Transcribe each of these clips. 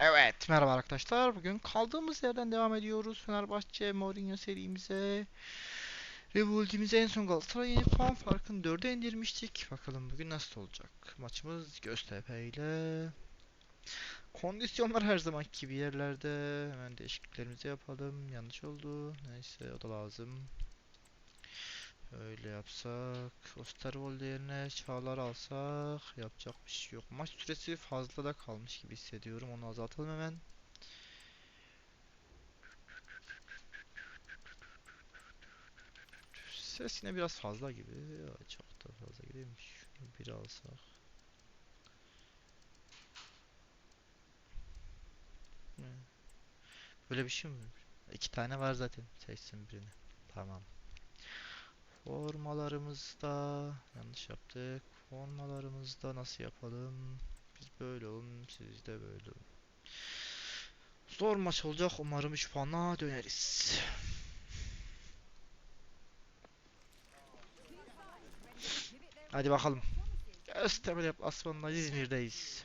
Evet merhaba arkadaşlar. Bugün kaldığımız yerden devam ediyoruz. Fenerbahçe Mourinho serimize. Revolt'imize en son Galatasaray'a yenip puan farkını 4'e indirmiştik. Bakalım bugün nasıl olacak. Maçımız Göztepe ile. Kondisyonlar her zamanki gibi yerlerde. Hemen değişikliklerimizi yapalım. Yanlış oldu. Neyse o da lazım. Öyle yapsak. Osterwold yerine Çağlar alsak. Yapacak bir şey yok. Maç süresi fazla da kalmış gibi hissediyorum. Onu azaltalım hemen. Ses yine biraz fazla gibi. Ya, çok da fazla gibiymiş. Şunu bir alsak. Böyle bir şey mi? İki tane var zaten. Seçsin birini. Tamam. Formalarımızda yanlış yaptık. Formalarımızda nasıl yapalım? Biz böyle olun, siz de böyle olun. Zor maç olacak. Umarım 3 puanla döneriz. Hadi bakalım. Göstermeli yap. Asmanla İzmir'deyiz.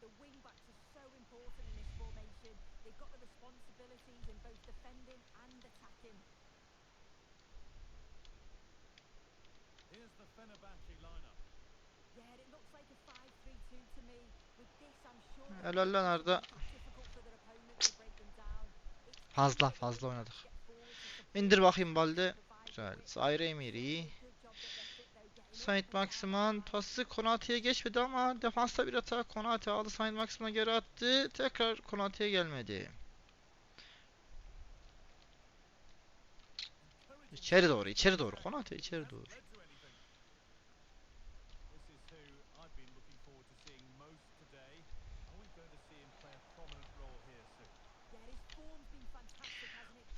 The wingbacks are so important in this formation. They've got the responsibilities in both defending and attacking. Here's the Fenerbahce lineup. Yeah, it looks like a 5-3-2 to me. With this, I'm sure Helal lan Fazla fazla oynadık. İndir bakayım balde. Güzel. Zaire Emiri. Saint Maximan pası Konate'ye geçmedi ama defansta bir hata. Konate aldı Saint Maximan geri attı. Tekrar Konate'ye gelmedi. İçeri doğru, içeri doğru. Konate içeri doğru.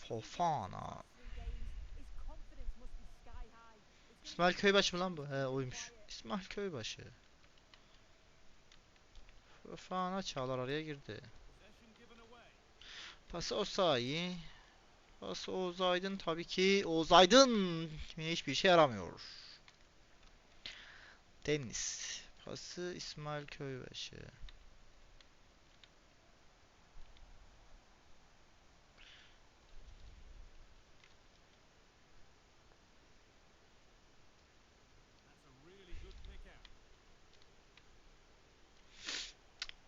Fofana İsmail Köybaşı mı lan bu? He oymuş. İsmail Köybaşı. Fana Çağlar araya girdi. Pası Osayi. Pası Oğuz Aydın tabii ki. Oğuz Aydın kimine hiçbir şey yaramıyor. Deniz. Pası İsmail Köybaşı.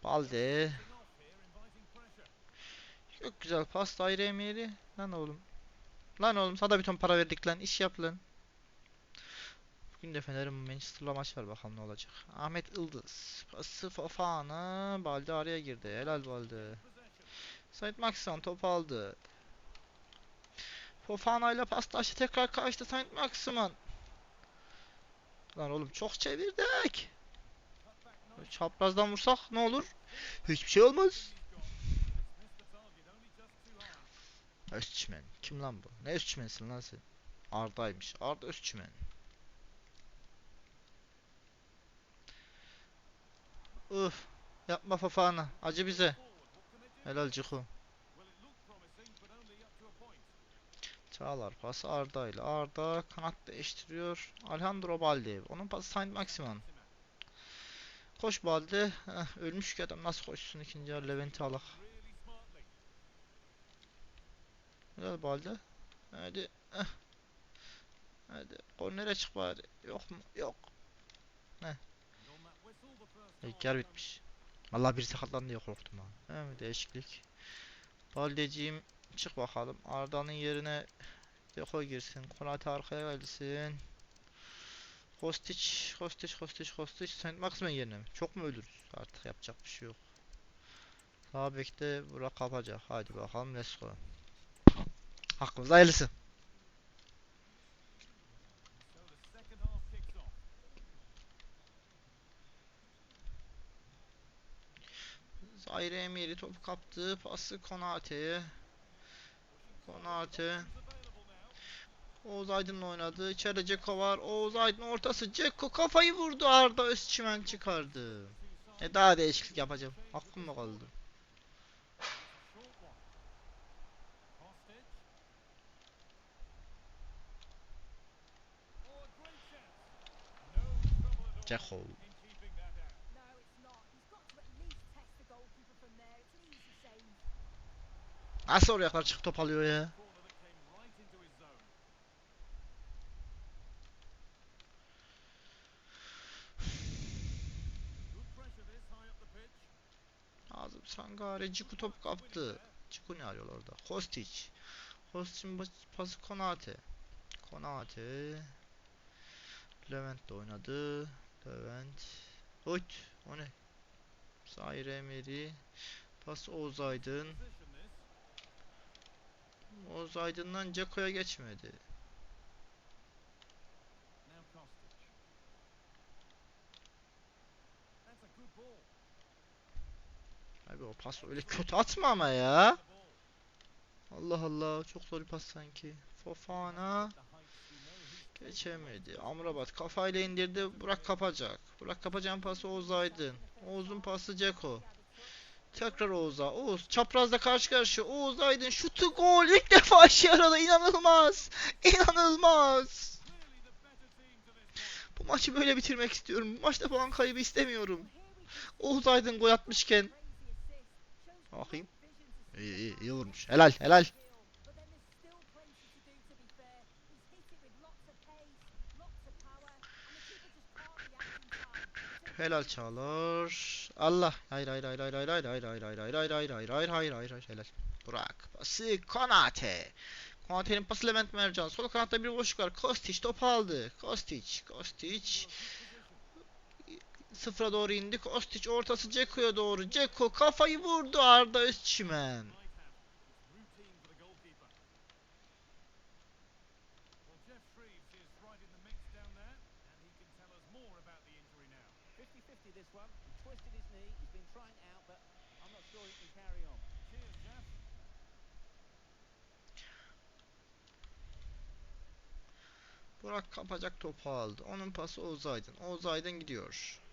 Balde. Çok güzel pas daire emeyeli. Lan oğlum. Lan oğlum sana da bir ton para verdik lan. İş yap lan. Bugün de Fener'in Manchester'la maç var bakalım ne olacak. Ahmet Yıldız. Pası Fofana. Balde araya girdi. Helal Balde. Said Maxson top aldı. Fofana ile paslaştı tekrar kaçtı Saint Maximan. Lan oğlum çok çevirdik. Çaprazdan vursak ne olur? Hiçbir şey olmaz. Özçümen. Kim lan bu? Ne Özçümensin lan sen? Arda'ymış. Arda Özçümen. Uf. Yapma fafana. Acı bize. Helal Ciku. Çağlar pası Arda ile. Arda kanat değiştiriyor. Alejandro Baldi. Onun pası Saint Maximan. Koş baldı. Heh, ölmüş ki adam nasıl koşsun ikinci yer Levent'i alak. Güzel baldı. Hadi. Heh. Hadi. Kornere çık bari. Yok mu? Yok. Heh. İlk bitmiş. Allah birisi katlandı ya korktum ha. He mi değişiklik. Baldeciğim çık bakalım. Arda'nın yerine Deko girsin. Konate arkaya gelsin. Hostage, hostage, hostage, hostage. Saint Maximin yerine mi? Çok mu ölürüz? Artık yapacak bir şey yok. Sağ bekte bura kapacak. Hadi bakalım let's go. Hakkımızda hayırlısı. Zaire Emery topu kaptı. Pası Konate'ye. Konate. Konate. Oğuz Aydın'la oynadı. İçeride Ceko var. Oğuz Aydın ortası. Ceko kafayı vurdu. Arda Özçimen çıkardı. E daha değişiklik yapacağım. Aklım mı kaldı? Short one. Kostic. Oh, a great chance. No Sangare Ciku top kaptı. Ciku ne arıyor orada? Kostic. Kostic'in pası Konate. Konate. Levent de oynadı. Levent. Ut. O ne? Zaire Emery. Pas Oğuz Aydın. Oğuz Aydın'dan Ceko'ya geçmedi. Abi o pas öyle kötü atma ama ya. Allah Allah çok zor bir pas sanki. Fofana geçemedi. Amrabat kafayla indirdi. Burak kapacak. Burak kapacağın pası Oğuz Aydın. Oğuz'un pası Ceko. Tekrar Oğuz'a. Oğuz çaprazda karşı karşıya. Oğuz Aydın şutu gol. İlk defa işe yaradı. İnanılmaz. İnanılmaz. Bu maçı böyle bitirmek istiyorum. Bu maçta puan kaybı istemiyorum. Oğuz Aydın gol atmışken. Bakayım. İyi iyi iyi vurmuş. Helal helal. Helal Çağlar. Allah. Hayır hayır hayır hayır hayır hayır hayır hayır hayır hayır hayır hayır hayır hayır hayır hayır helal. Burak. Pası Konate. Konate'nin pası Levent Mercan. Sol kanatta bir boşluk var. Kostic topu aldı. Kostic. Kostic sıfıra doğru indik. Ostiç ortası Ceko'ya doğru. Ceko kafayı vurdu Arda Özçimen. Burak kapacak topu aldı. Onun pası Oğuz Aydın. Oğuz Aydın gidiyor.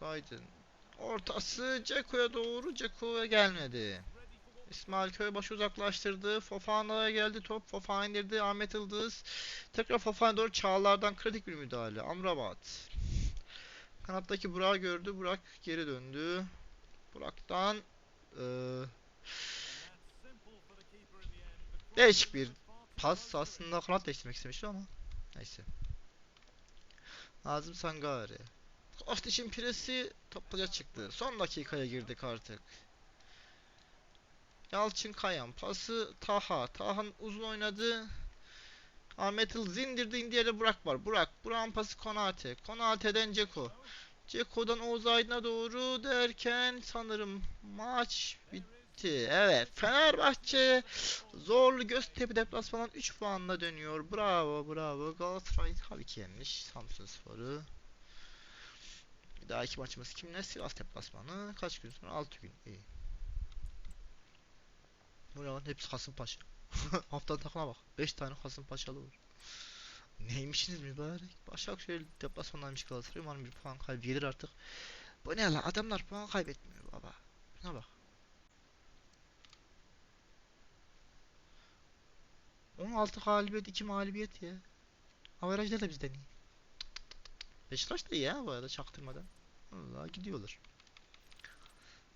Here. Oğuz Aydın. Ortası Ceko'ya doğru. Ceko'ya gelmedi. İsmail Köybaşı uzaklaştırdı. Fofana'ya geldi top. Fofana indirdi. Ahmet Yıldız. Tekrar Fofana'ya doğru Çağlar'dan kritik bir müdahale. Amrabat. Kanattaki Burak'ı gördü. Burak geri döndü. Burak'tan cross değişik bir pas. Aslında kanat değiştirmek istemişti ama. Neyse. Nazım Sangare. Kostic'in piresi topluca çıktı. Son dakikaya girdik artık. Yalçın Kayan pası Taha. Taha'nın uzun oynadı. Ahmet Yıldız indirdi indiye de Burak var. Burak. Burak'ın pası Konate. Konate'den Ceko. Ceko'dan Oğuz Aydın'a doğru derken sanırım maç bitti. Evet. Fenerbahçe zorlu Göztepe deplasmanından 3 puanla dönüyor. Bravo bravo. Galatasaray tabii ki yenmiş. Samsun Sporu. Bir daha iki maçımız kimle? Sivas deplasmanı. Kaç gün sonra? 6 gün. İyi. Bu ne lan? Hepsi Kasımpaşa. Haftanın takına bak. 5 tane Kasımpaşalı var. Neymişsiniz mübarek? Başakşehir deplasmanlarmış Galatasaray. Umarım bir puan kaybı gelir artık. Bu ne lan? Adamlar puan kaybetmiyor baba. Şuna bak. 16 galibiyet 2 mağlubiyet ya. Averajlar da bizden iyi. Beşiktaş da iyi ya bu arada çaktırmadan. Vallahi gidiyorlar.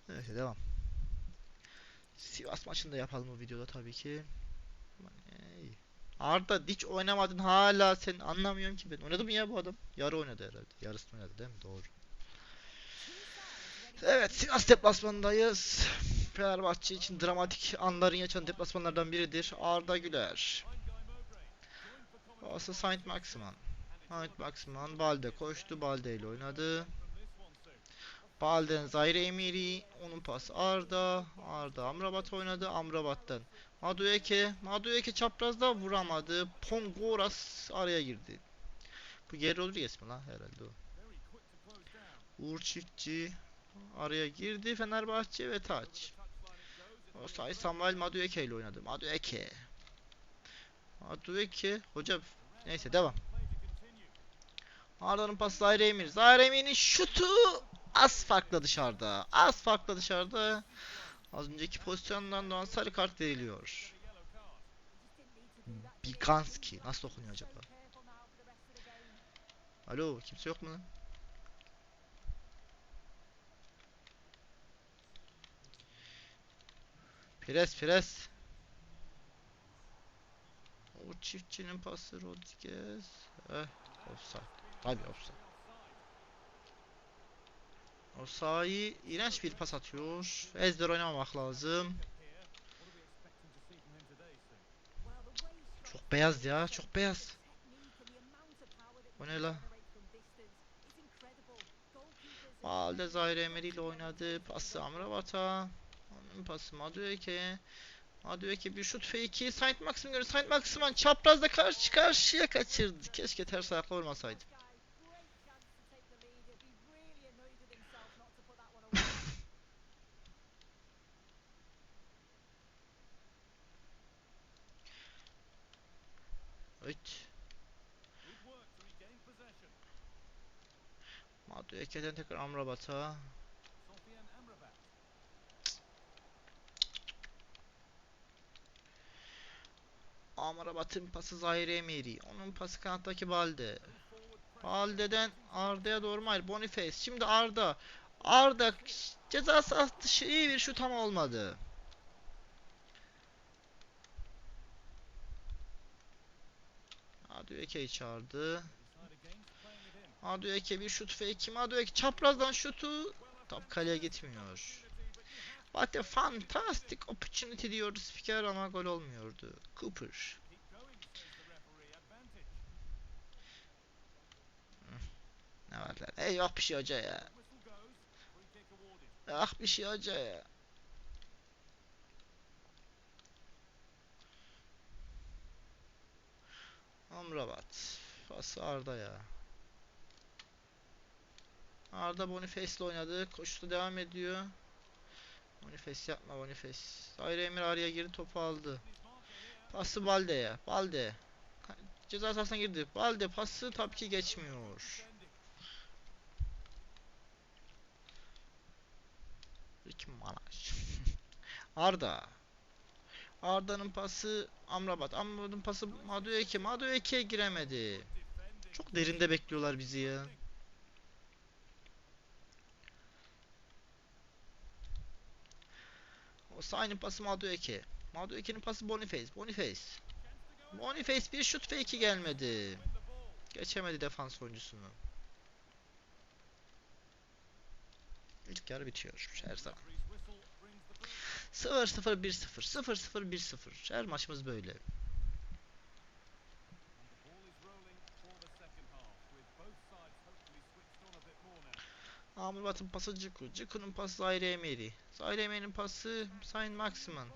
Neyse devam. Sivas maçını da yapalım bu videoda tabii ki. Arda hiç oynamadın hala sen anlamıyorum ki ben. Oynadı mı ya bu adam? Yarı oynadı herhalde. Yarısını oynadı değil mi? Doğru. Evet Sivas deplasmanındayız. Fenerbahçe için dramatik anların yaşanan deplasmanlardan biridir. Arda Güler. Pası Saint Maximan. Saint Maximan Balde koştu. Balde ile oynadı. Balden Zaire Emery. Onun pası Arda. Arda Amrabat oynadı. Amrabat'tan Madueke. Madueke çaprazda vuramadı. Pongoras araya girdi. Bu Geri Rodriguez mi lan herhalde o. Uğur Çiftçi araya girdi Fenerbahçe ve taç. O say Samuel Madueke ile oynadı. Madueke. Madueke. Hoca neyse devam. Arda'nın pası Zaire Emir. Zaire Emir'in şutu az farkla dışarıda. Az farkla dışarıda. Az önceki pozisyondan doğan sarı kart veriliyor. Biganski. Nasıl okunuyor acaba? Alo kimse yok mu lan? Pires pires. O çiftçinin pası Rodriguez. Eh offside. Tabii offside. Osayi iğrenç bir pas atıyor. Ezber oynamamak lazım. Çok beyaz ya, çok beyaz. O ne la? Valde Zaire Emery ile oynadı. Pası Amrabat'a. Onun pası Madueke'ye. Madueke bir şut fake'i. Saint Maxim görüyor. Saint Maximan çaprazda karşı karşıya kaçırdı. Keşke ters ayakla vurmasaydı. Madueke'den tekrar Amrabat'a. Amrabat'ın pası Zaire Emery. Onun pası kanattaki Balde. Balde'den Arda'ya doğru? Hayır Boniface. Şimdi Arda. Arda ceza sahası iyi bir şut ama olmadı. Madueke'yi çağırdı. Madueke bir şut fake. Madueke çaprazdan şutu top kaleye gitmiyor. What a fantastic opportunity diyordu spiker ama gol olmuyordu. Cooper. Ne var lan? Ey yok bir şey hoca ya. Ah bir şey hoca ya. Amrabat. Pası Arda ya. Arda Boniface ile oynadı. Koşuda devam ediyor. Boniface yapma Boniface. Zaire Emir araya girdi topu aldı. Pası Balde'ye. Balde. Ceza sahasına girdi. Balde pası tabii ki geçmiyor. Ricky Manaj. Arda. Arda'nın pası Amrabat. Amrabat'ın pası Madueke. Madueke giremedi. Çok derinde bekliyorlar bizi ya. Osayi'nin pası Madueke. Madueke'nin pası Boniface. Boniface. Boniface bir şut fake'i gelmedi. Geçemedi defans oyuncusunu. İlk yarı bitiyor her zaman. 0-0 1-0 0-0 1-0 Her maçımız böyle. Amrabat'ın pası Ciku. Ciku'nun pası Zaire Emery. Zaire Emery'nin pası Saint Maximan.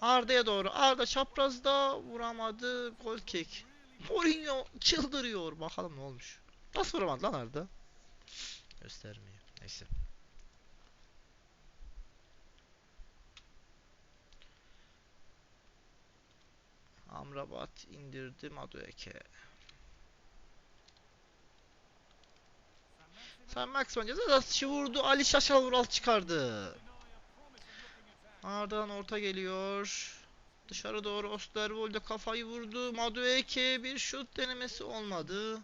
Arda'ya doğru. Arda çaprazda vuramadı. Gol kick. Mourinho çıldırıyor. Bakalım ne olmuş. Nasıl vuramadı lan Arda? Göstermiyor. Neyse. Amrabat indirdi Madueke. Sen Maximan ceza dışı vurdu. Ali Şaşal Vural çıkardı. Arda'dan orta geliyor. Dışarı doğru Osterwolde kafayı vurdu. Madueke bir şut denemesi olmadı.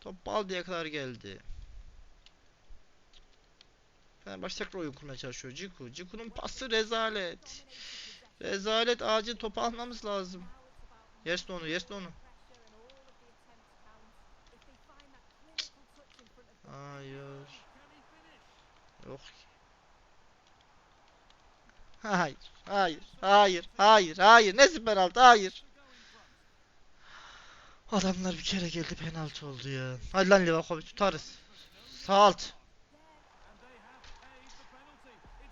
Top Balde'ye kadar geldi. Fenerbahçe tekrar oyun kurmaya çalışıyor. Ciku. Ciku'nun pası rezalet. Rezalet acil topu almamız lazım. Yersin onu, yersin onu. Hayır. Yok. Hayır, hayır, hayır, hayır, hayır. Nesi penaltı? Hayır. Adamlar bir kere geldi penaltı oldu ya. Hadi lan Livakovic tutarız. Sağ.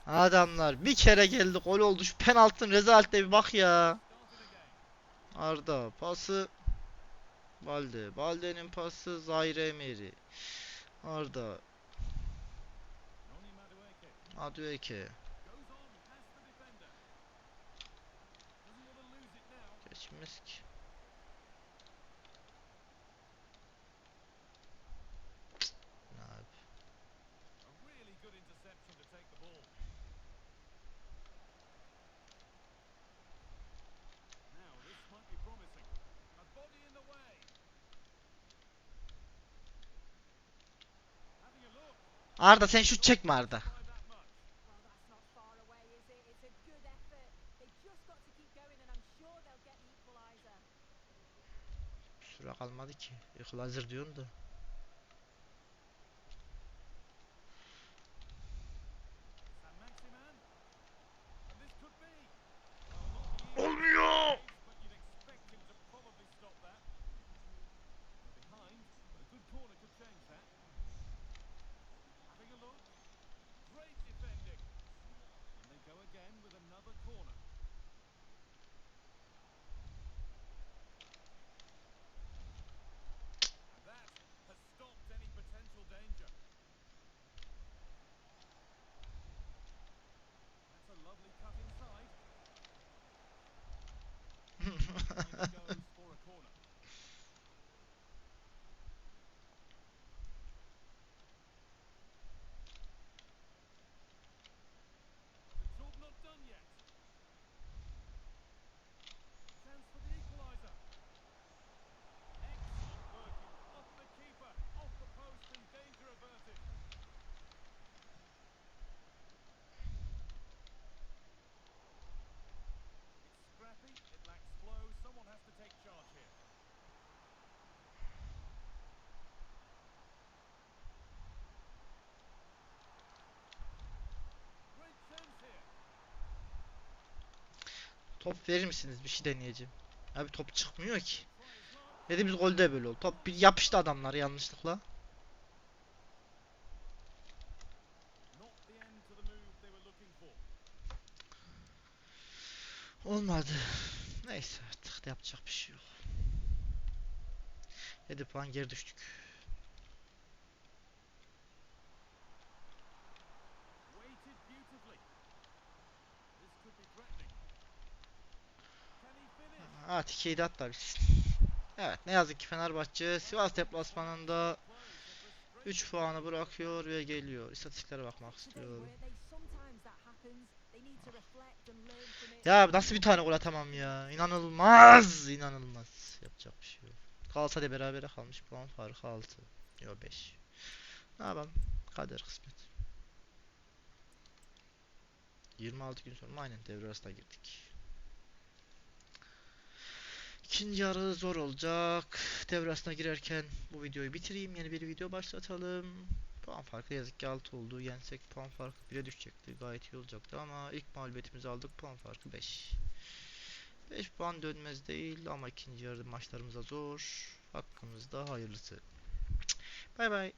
Adamlar bir kere geldi gol oldu. Şu penaltının rezaletine bir bak ya. Arda pası Balde. Balde'nin pası Zaire Emery. Arda. Noni Madueke Madueke. goes on past the defender. Doesn't want to lose it now. Geçmez ki. Cık, ne abi? A really good interception to take the ball. Now this might be promising. A body in the way. Having a look. Arda sen şut çekme Arda. Süre kalmadı ki. Equalizer diyorsun da. Top verir misiniz? Bir şey deneyeceğim. Abi top çıkmıyor ki. Dediğimiz golde böyle oldu. Top bir yapıştı adamlar yanlışlıkla. Olmadı. Neyse artık yapacak bir şey yok. 7 puan geri düştük. Tikeyi de atla biz. Evet ne yazık ki Fenerbahçe Sivas deplasmanında Close, a 3 puanı bırakıyor ve geliyor. İstatistiklere bakmak istiyorum. Ya nasıl bir tane gol atamam ya? İnanılmaz, inanılmaz. Yapacak bir şey yok. Kalsa da berabere kalmış puan farkı 6. Yok 5. Ne yapalım? Kader kısmet. 26 gün sonra aynen devre arasına girdik. İkinci yarı zor olacak. Devre arasına girerken bu videoyu bitireyim. Yeni bir video başlatalım. Puan farkı yazık ki 6 oldu. Yensek puan farkı 1'e düşecekti. Gayet iyi olacaktı ama ilk mağlubiyetimizi aldık. Puan farkı 5. 5 puan dönmez değil ama ikinci yarı maçlarımıza zor. Hakkımızda hayırlısı. Bay bay.